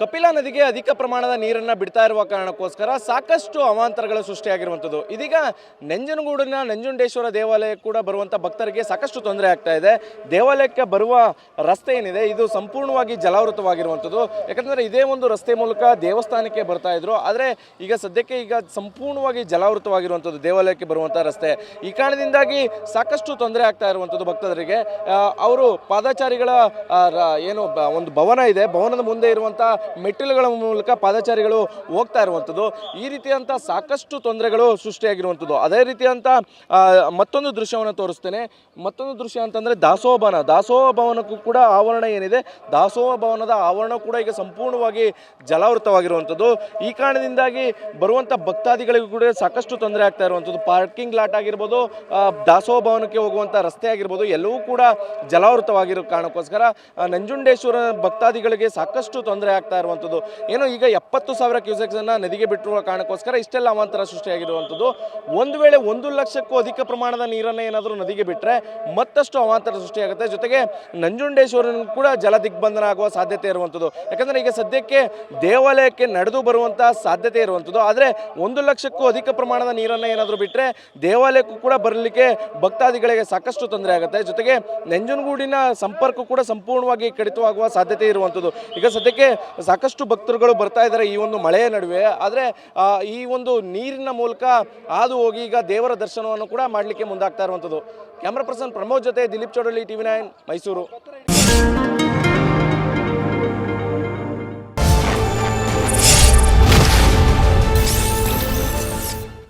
ಕಪಿಲಾ ನದಿಗೆ ಅಧಿಕ ಪ್ರಮಾಣದ ನೀರನ್ನು ಬಿಡ್ತಾ ಇರುವ ಕಾರಣಕ್ಕೋಸ್ಕರ ಸಾಕಷ್ಟು ಅವಾಂತರಗಳು ಸೃಷ್ಟಿಯಾಗಿರುವಂಥದ್ದು. ಇದೀಗ ನಂಜನಗೂಡಿನ ನಂಜುಂಡೇಶ್ವರ ದೇವಾಲಯ ಕೂಡ ಬರುವಂಥ ಭಕ್ತರಿಗೆ ಸಾಕಷ್ಟು ತೊಂದರೆ ಆಗ್ತಾ ಇದೆ. ದೇವಾಲಯಕ್ಕೆ ಬರುವ ರಸ್ತೆ ಏನಿದೆ, ಇದು ಸಂಪೂರ್ಣವಾಗಿ ಜಲಾವೃತವಾಗಿರುವಂಥದ್ದು. ಯಾಕಂದರೆ ಇದೇ ಒಂದು ರಸ್ತೆ ಮೂಲಕ ದೇವಸ್ಥಾನಕ್ಕೆ ಬರ್ತಾ ಇದ್ರು. ಆದರೆ ಈಗ ಸದ್ಯಕ್ಕೆ ಈಗ ಸಂಪೂರ್ಣವಾಗಿ ಜಲಾವೃತವಾಗಿರುವಂಥದ್ದು ದೇವಾಲಯಕ್ಕೆ ಬರುವಂಥ ರಸ್ತೆ. ಈ ಕಾರಣದಿಂದಾಗಿ ಸಾಕಷ್ಟು ತೊಂದರೆ ಆಗ್ತಾ ಇರುವಂಥದ್ದು ಭಕ್ತರಿಗೆ. ಅವರು ಪಾದಾಚಾರಿಗಳ ಏನು ಒಂದು ಭವನ ಇದೆ. ಭವನದ ಮುಂದೆ ಇರುವಂಥ ಮೆಟ್ಟಿಲುಗಳ ಮೂಲಕ ಪಾದಚಾರಿಗಳು ಹೋಗ್ತಾ ಇರುವಂಥದ್ದು. ಈ ರೀತಿಯಂಥ ಸಾಕಷ್ಟು ತೊಂದರೆಗಳು ಸೃಷ್ಟಿಯಾಗಿರುವಂಥದ್ದು. ಅದೇ ರೀತಿಯಂಥ ಮತ್ತೊಂದು ದೃಶ್ಯವನ್ನು ತೋರಿಸ್ತೇನೆ. ಮತ್ತೊಂದು ದೃಶ್ಯ ಅಂತಂದರೆ ದಾಸೋಹ ಭವನ ದಾಸೋಹ ಭವನಕ್ಕೂ ಕೂಡ ಆವರಣ ಏನಿದೆ? ದಾಸೋಹ ಭವನದ ಆವರಣ ಕೂಡ ಈಗ ಸಂಪೂರ್ಣವಾಗಿ ಜಲಾವೃತವಾಗಿರುವಂಥದ್ದು. ಈ ಕಾರಣದಿಂದಾಗಿ ಬರುವಂಥ ಭಕ್ತಾದಿಗಳಿಗೂ ಕೂಡ ಸಾಕಷ್ಟು ತೊಂದರೆ ಆಗ್ತಾ ಇರುವಂಥದ್ದು. ಪಾರ್ಕಿಂಗ್ ಲಾಟ್ ಆಗಿರ್ಬೋದು ದಾಸೋಹ ಭವನಕ್ಕೆ ಹೋಗುವಂಥ ರಸ್ತೆ ಆಗಿರ್ಬೋದು, ಎಲ್ಲವೂ ಕೂಡ ಜಲಾವೃತವಾಗಿರೋ ಕಾರಣಕ್ಕೋಸ್ಕರ ನಂಜುಂಡೇಶ್ವರ ಭಕ್ತಾದಿಗಳಿಗೆ ಸಾಕಷ್ಟು ತೊಂದರೆ ಆಗ್ತಾ ಇರುವಂಥದ್ದು. ಏನು ಈಗ ಎಪ್ಪತ್ತು ಸಾವಿರ ಕ್ಯೂಸೆಕ್ಸ್ ಅನ್ನ ನದಿಗೆ ಬಿಟ್ಟಿರುವ ಕಾರಣಕ್ಕೋಸ್ಕರ ಇಷ್ಟೆಲ್ಲ ಅವಾಂತರ ಸೃಷ್ಟಿಯಾಗಿರುವಂಥದ್ದು. ಒಂದು ವೇಳೆ ಒಂದು ಲಕ್ಷಕ್ಕೂ ಅಧಿಕ ಪ್ರಮಾಣದ ನೀರನ್ನು ಏನಾದರೂ ನದಿಗೆ ಬಿಟ್ಟರೆ ಮತ್ತಷ್ಟು ಅವಾಂತರ ಸೃಷ್ಟಿಯಾಗುತ್ತೆ. ಜೊತೆಗೆ ನಂಜುಂಡೇಶ್ವರನ ಕೂಡ ಜಲ ದಿಗ್ಬಂಧನ ಆಗುವ ಸಾಧ್ಯತೆ ಇರುವಂಥದ್ದು. ಯಾಕಂದರೆ ಈಗ ಸದ್ಯಕ್ಕೆ ದೇವಾಲಯಕ್ಕೆ ನಡೆದು ಬರುವಂಥ ಸಾಧ್ಯತೆ ಇರುವಂಥದ್ದು. ಆದರೆ ಒಂದು ಲಕ್ಷಕ್ಕೂ ಅಧಿಕ ಪ್ರಮಾಣದ ನೀರನ್ನು ಏನಾದರೂ ಬಿಟ್ಟರೆ ದೇವಾಲಯಕ್ಕೂ ಕೂಡ ಬರಲಿಕ್ಕೆ ಭಕ್ತಾದಿಗಳಿಗೆ ಸಾಕಷ್ಟು ತೊಂದರೆ ಆಗುತ್ತೆ. ಜೊತೆಗೆ ನಂಜನಗೂಡಿನ ಸಂಪರ್ಕ ಕೂಡ ಸಂಪೂರ್ಣವಾಗಿ ಕಡಿತವಾಗುವ ಸಾಧ್ಯತೆ ಇರುವಂಥದ್ದು. ಈಗ ಸದ್ಯಕ್ಕೆ ಸಾಕಷ್ಟು ಭಕ್ತರುಗಳು ಬರ್ತಾ ಇದ್ದಾರೆ ಈ ಒಂದು ಮಳೆಯ ನಡುವೆ. ಆದರೆ ಈ ಒಂದು ನೀರಿನ ಮೂಲಕ ಹಾದು ಹೋಗಿ ಈಗ ದೇವರ ದರ್ಶನವನ್ನು ಕೂಡ ಮಾಡಲಿಕ್ಕೆ ಮುಂದಾಗ್ತಾ ಇರುವಂಥದ್ದು. ಕ್ಯಾಮ್ರಾ ಪರ್ಸನ್ ಪ್ರಮೋದ್ ಜೊತೆ ದಿಲೀಪ್ ಚೌಡಳ್ಳಿ, ಟಿವಿ ನೈನ್, ಮೈಸೂರು.